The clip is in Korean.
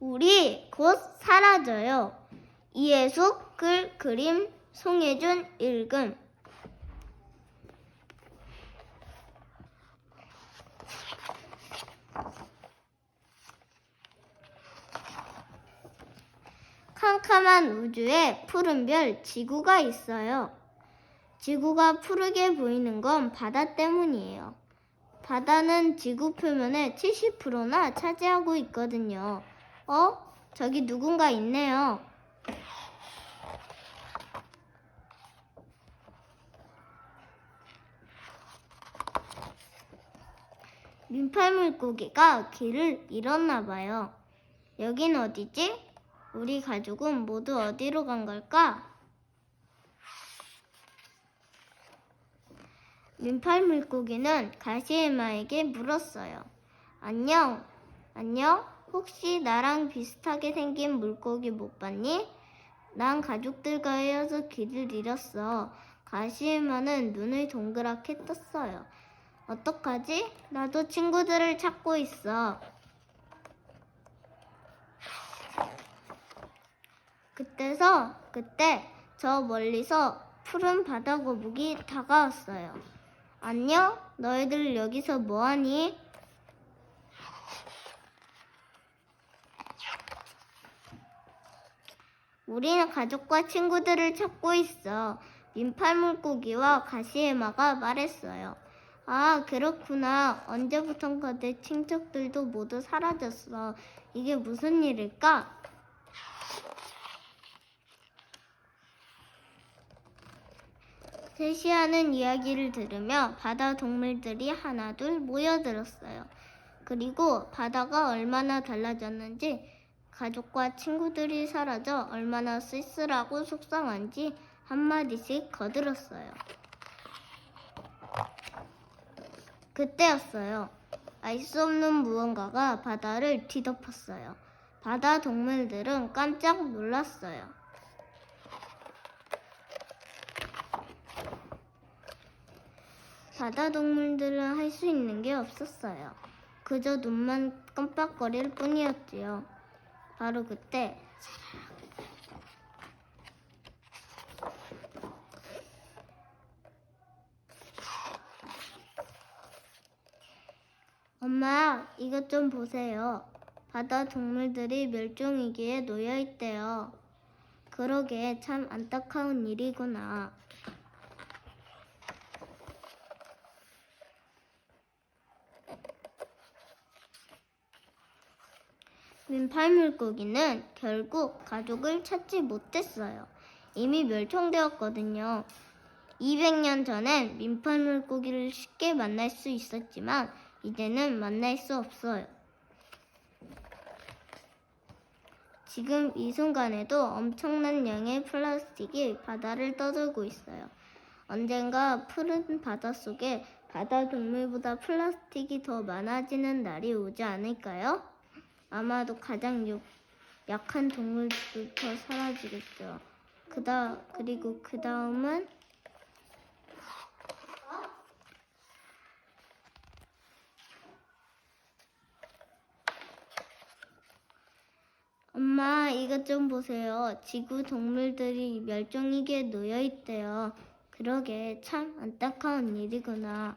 우리 곧 사라져요. 이해숙 글 그림 송혜준 읽음 캄캄한 우주에 푸른 별 지구가 있어요. 지구가 푸르게 보이는 건 바다 때문이에요. 바다는 지구 표면의 70%나 차지하고 있거든요. 어? 저기 누군가 있네요. 민팔 물고기가 길을 잃었나 봐요. 여긴 어디지? 우리 가족은 모두 어디로 간 걸까? 민팔 물고기는 가시에마에게 물었어요. 안녕, 안녕? 혹시 나랑 비슷하게 생긴 물고기 못 봤니? 난 가족들과 헤어져 길을 잃었어. 가시에마는 눈을 동그랗게 떴어요. 어떡하지? 나도 친구들을 찾고 있어. 그때서 그때 저 멀리서 푸른 바다 거북이 다가왔어요. 안녕? 너희들 여기서 뭐하니? 우리는 가족과 친구들을 찾고 있어. 민팔 물고기와 가시에마가 말했어요. 아, 그렇구나. 언제부턴가 내 친척들도 모두 사라졌어. 이게 무슨 일일까? 셋이 하는 이야기를 들으며 바다 동물들이 하나둘 모여들었어요. 그리고 바다가 얼마나 달라졌는지 가족과 친구들이 사라져 얼마나 쓸쓸하고 속상한지 한마디씩 거들었어요. 그때였어요. 알 수 없는 무언가가 바다를 뒤덮었어요. 바다 동물들은 깜짝 놀랐어요. 바다 동물들은 할 수 있는 게 없었어요. 그저 눈만 깜빡거릴 뿐이었지요. 바로 그때 엄마, 이것 좀 보세요. 바다 동물들이 멸종위기에 놓여 있대요. 그러게 참 안타까운 일이구나. 민팔 물고기는 결국 가족을 찾지 못했어요. 이미 멸종되었거든요. 200년 전엔 민팔 물고기를 쉽게 만날 수 있었지만 이제는 만날 수 없어요. 지금 이 순간에도 엄청난 양의 플라스틱이 바다를 떠들고 있어요. 언젠가 푸른 바다 속에 바다 동물보다 플라스틱이 더 많아지는 날이 오지 않을까요? 아마도 가장 요- 약한 동물부터 사라지겠죠. 그다 그리고 그 다음은 엄마 이것 좀 보세요. 지구 동물들이 멸종위기에 놓여 있대요. 그러게 참 안타까운 일이구나.